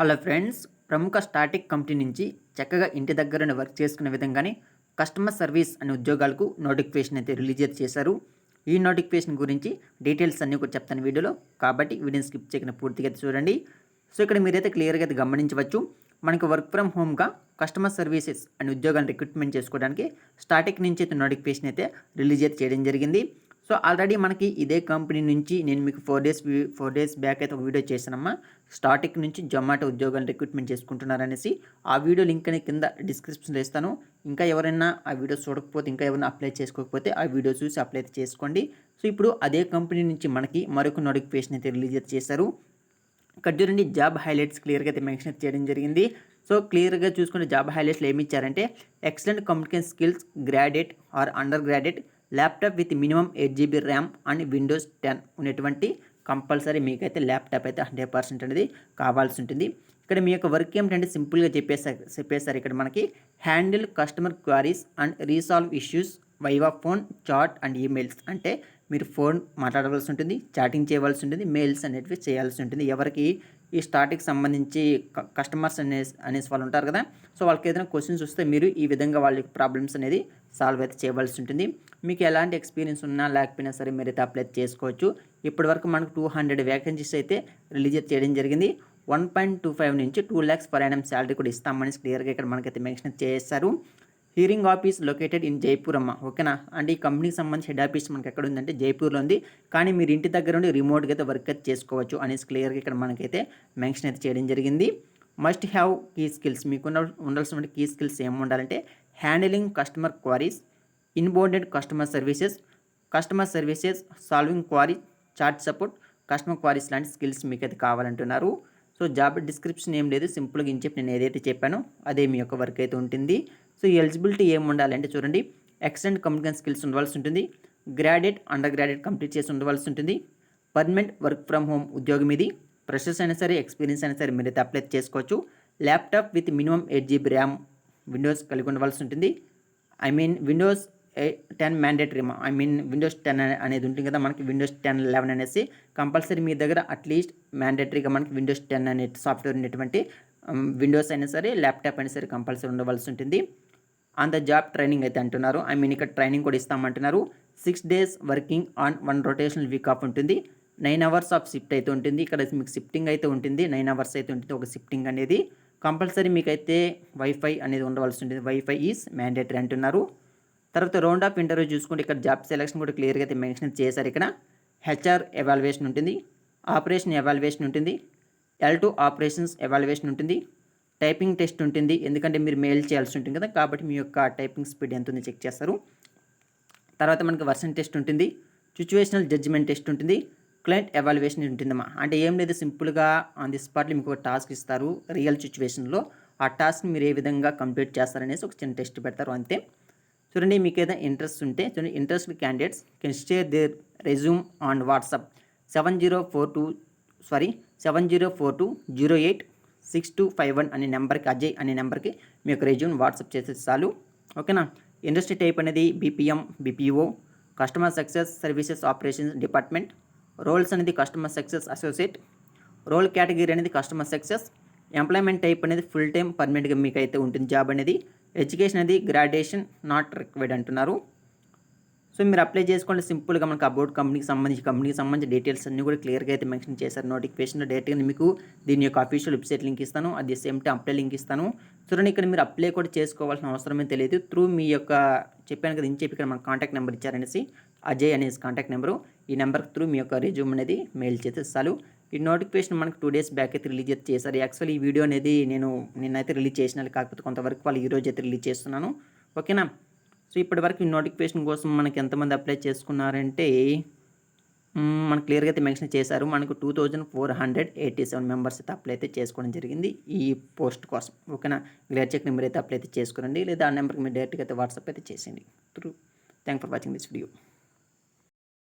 Hello friends ప్రముఖ static company నుంచి చక్కగా ఇంటి దగ్గరనే వర్క్ చేసుకునే విధంగానే కస్టమర్ సర్వీస్ అనే ఉద్యోగాలకు నోటిఫికేషన్ అయితే రిలీజ్ చేశారు. ఈ నోటిఫికేషన్ గురించి డీటెయిల్స్ అన్నీ కూడా చెప్తాను వీడియోలో. కాబట్టి వీడియోని స్కిప్ చేయకుండా పూర్తిగా అయితే చూడండి. సో ఇక్కడ మీరైతే క్లియర్గా అయితే గమనించవచ్చు. మనకు వర్క్ ఫ్రమ్ హోమ్గా కస్టమర్ సర్వీసెస్ అనే ఉద్యోగాన్ని రిక్రూట్మెంట్ చేసుకోవడానికి స్టాటిక్ నుంచి అయితే నోటిఫికేషన్ అయితే రిలీజ్ అయితే చేయడం జరిగింది. సో ఆల్రెడీ మనకి ఇదే కంపెనీ నుంచి నేను మీకు four days four days back అయితే ఒక వీడియో చేశానమ్మా. స్టార్టింగ్ నుంచి జొమాటో ఉద్యోగాలు రిక్రూట్మెంట్ చేసుకుంటున్నారనేసి ఆ వీడియో లింక్ అనేది కింద డిస్క్రిప్షన్లో ఇస్తాను. ఇంకా ఎవరైనా ఆ వీడియో చూడకపోతే ఇంకా ఎవరైనా అప్లై చేసుకోకపోతే ఆ వీడియో చూసి అప్లై అయితే చేసుకోండి. సో ఇప్పుడు అదే కంపెనీ నుంచి మనకి మరొక నోటిఫికేషన్ అయితే రిలీజ్ అయితే చేశారు. ఇక్కడ చూడండి జాబ్ హైలైట్స్ క్లియర్గా అయితే మెన్షన్ చేయడం జరిగింది. సో క్లియర్గా చూసుకుంటే జాబ్ హైలైట్స్లో ఏమి ఇచ్చారంటే excellent communication skills graduate or undergraduate laptop with minimum eight GB RAM and Windows ten ఉన్నటువంటి కంపల్సరీ మీకైతే ల్యాప్టాప్ అయితే హండ్రెడ్ పర్సెంట్ అనేది కావాల్సి ఉంటుంది. ఇక్కడ మీ యొక్క వర్క్ ఏమిటంటే సింపుల్గా చెప్పేసారు చెప్పేశారు ఇక్కడ మనకి handle customer queries and resolve issues via phone chat and emails. అంటే మీరు ఫోన్ మాట్లాడవలసి ఉంటుంది చాటింగ్ చేయవలసి ఉంటుంది మెయిల్స్ అనేటివి చేయాల్సి ఉంటుంది. ఎవరికి ఈ స్టాటిక్ సంబంధించి కస్టమర్స్ అనే అనేసి వాళ్ళు ఉంటారు కదా. సో వాళ్ళకి ఏదైనా క్వశ్చన్స్ వస్తే మీరు ఈ విధంగా వాళ్ళ ప్రాబ్లమ్స్ అనేది సాల్వ్ అయితే చేయవలసి ఉంటుంది. మీకు ఎలాంటి ఎక్స్పీరియన్స్ ఉన్నా లేకపోయినా సరే మీరైతే అప్లై చేసుకోవచ్చు. ఇప్పటి వరకు మనకు టూ హండ్రెడ్ వ్యాకెన్సీస్ అయితే రిలీజ్ చేయడం జరిగింది. వన్ పాయింట్ టూ ఫైవ్ నుంచి two lakhs per annum salary కూడా ఇస్తామని క్లియర్గా ఇక్కడ మనకైతే మెన్షన్ చేస్తారు hiring office located in Jaipur అమ్మ ఓకేనా? అంటే ఈ కంపెనీకి సంబంధించి హెడ్ ఆఫీస్ మనకి ఎక్కడ ఉందంటే జైపూర్లో ఉంది. కానీ మీరు ఇంటి దగ్గర ఉండి రిమోట్గా అయితే వర్క్ అయితే చేసుకోవచ్చు అనేసి క్లియర్గా ఇక్కడ మనకైతే మెన్షన్ అయితే చేయడం జరిగింది. మస్ట్ హ్యావ్ కీ స్కిల్స్ మీకు ఉండాల్సిన కీ స్కిల్స్ ఏమి ఉండాలంటే handling customer queries inboarded customer services customer services solving query chat support customer queries లాంటి స్కిల్స్ మీకు అయితే కావాలంటున్నారు. సో జాబ్ డిస్క్రిప్షన్ ఏం లేదు సింపుల్గా ఇంచెప్పి నేను ఏదైతే చెప్పానో అదే మీ యొక్క వర్క్ అయితే ఉంటుంది. సో ఎలిజిబిలిటీ ఏమి ఉండాలంటే చూడండి ఎక్సలెంట్ కమ్యూనికేషన్ స్కిల్స్ ఉండవలసి ఉంటుంది గ్రాడ్యుయేట్ అండర్ గ్రాడ్యుయేట్ కంప్లీట్ చేసి ఉండవలసి ఉంటుంది పర్మనెంట్ వర్క్ ఫ్రమ్ హోమ్ ఉద్యోగం ఇది ఫ్రెషర్స్ అయినా సరే ఎక్స్పీరియన్స్ అయినా సరే మీరైతే అప్లై చేసుకోవచ్చు. Laptop with minimum eight GB RAM Windows కలిగి ఉండవలసి ఉంటుంది. I mean Windows ten mandatory I mean Windows ten అనేది ఉంటుంది కదా మనకి విండోస్ టెన్ లెవెన్ అనేసి కంపల్సరీ మీ దగ్గర అట్లీస్ట్ మ్యాండేటరీగా మనకి విండోస్ టెన్ అనే సాఫ్ట్వేర్ ఉన్నటువంటి విండోస్ అయినా సరే ల్యాప్టాప్ అయినా సరే కంపల్సరీ ఉండవలసి ఉంటుంది. ఆన్ ద జాబ్ ట్రైనింగ్ అయితే అంటున్నారు. ఐ మీన్ ఇక్కడ ట్రైనింగ్ కూడా ఇస్తామంటున్నారు. Six days working on one rotational week off ఉంటుంది. నైన్ అవర్స్ ఆఫ్ షిఫ్ట్ అయితే ఉంటుంది. ఇక్కడ మీకు షిఫ్టింగ్ అయితే ఉంటుంది. నైన్ అవర్స్ అయితే ఉంటుంది ఒక షిఫ్టింగ్ అనేది. కంపల్సరీ మీకైతే వైఫై అనేది ఉండవలసి ఉంటుంది. వైఫై ఈజ్ మ్యాండేటరీ అంటున్నారు. తర్వాత రౌండ్ ఆఫ్ ఇంటర్వ్యూ చూసుకుంటే ఇక్కడ జాబ్ సెలెక్షన్ కూడా క్లియర్గా అయితే మెన్షన్ చేశారు. ఇక్కడ హెచ్ఆర్ ఎవాల్యుయేషన్ ఉంటుంది ఆపరేషన్ ఎవాల్యుయేషన్ ఉంటుంది ఎల్ టూ ఆపరేషన్స్ ఎవాల్యుయేషన్ ఉంటుంది టైపింగ్ టెస్ట్ ఉంటుంది. ఎందుకంటే మీరు మెయిల్ చేయాల్సి ఉంటుంది కదా కాబట్టి మీ యొక్క టైపింగ్ స్పీడ్ ఎంత ఉంది చెక్ చేస్తారు. తర్వాత మనకి వర్షన్ టెస్ట్ ఉంటుంది సిచ్యువేషనల్ జడ్జిమెంట్ టెస్ట్ ఉంటుంది క్లయింట్ ఎవాల్యుయేషన్ ఉంటుందమ్మా అంటే ఏం లేదు సింపుల్గా ఆన్ ది స్పాట్లో మీకు ఒక టాస్క్ ఇస్తారు రియల్ సిచ్యువేషన్లో ఆ టాస్క్ని మీరు ఏ విధంగా కంప్లీట్ చేస్తారనేసి ఒక చిన్న టెస్ట్ పెడతారు అంతే. చూడండి మీకు ఏదైనా ఇంట్రెస్ట్ ఉంటే చూడండి interest candidates can share their resume on WhatsApp seven zero four two sorry seven zero four two zero eight six two five one అనే నెంబర్కి అజయ్ అనే నెంబర్కి మీ యొక్క రెజ్యూమ్ వాట్సాప్ చేసే చాలు. ఓకేనా ఇండస్ట్రీ టైప్ అనేది BPM BPO customer success services operations department roles అనేది customer success associate role category అనేది కస్టమర్ సక్సెస్ ఎంప్లాయ్మెంట్ టైప్ అనేది ఫుల్ టైం పర్మనెంట్గా మీకు అయితే ఉంటుంది. జాబ్ అనేది ఎడ్యుకేషన్ అనేది గ్రాడ్యుయేషన్ నాట్ రిక్వైర్డ్ అంటున్నారు. సో మీరు అప్లై చేసుకోండి. సింపుల్గా మనకు అబౌట్ కంపెనీకి సంబంధించి కంపెనీకి సంబంధించి డీటెయిల్స్ అన్ని కూడా క్లియర్గా అయితే మెన్షన్ చేశారు. నోటిఫికేషన్లో డైరెక్ట్గా మీకు దీని యొక్క అఫీషియల్ వెబ్సైట్ లింక్ ఇస్తాను. అది సేమ్ టైం అప్లై లింక్ ఇస్తాను. చూడండి ఇక్కడ మీరు అప్లై కూడా చేసుకోవాల్సిన అవసరమే తెలియదు. త్రూ మీ యొక్క చెప్పాను కదా ఇంచేపి ఇక్కడ మన కాంటాక్ట్ నెంబర్ ఇచ్చారనేసి అజయ్ అనేసి కాంటాక్ట్ నెంబరు. ఈ నెంబర్ త్రూ మీ యొక్క రిజ్యూమ్ అనేది మెయిల్ చేస్తే చాలు ఈ నోటిఫికేషన్ మనకు టూ డేస్ బ్యాక్ అయితే రిలీజ్ అయితే చేశారు. యాక్చువల్లీ ఈ వీడియో అనేది నేను నిన్నైతే రిలీజ్ చేసిన కాకపోతే కొంతవరకు వాళ్ళు ఈరోజు అయితే రిలీజ్ చేస్తున్నాను. ఓకేనా సో ఇప్పటివరకు ఈ నోటిఫికేషన్ కోసం మనకి ఎంతమంది అప్లై చేసుకున్నారంటే మనకు క్లియర్గా అయితే మెన్షన్ చేశారు. మనకు two thousand four hundred eighty seven members అయితే అప్లై అయితే చేసుకోవడం జరిగింది ఈ పోస్ట్ కోసం. ఓకేనా క్లియర్ చెక్ నెంబర్ అయితే అప్లై అయితే చేసుకోరండి. లేదా ఆ నెంబర్కి మీరు డైరెక్ట్గా అయితే వాట్సాప్ అయితే చేసేయండి. Through thank for watching this video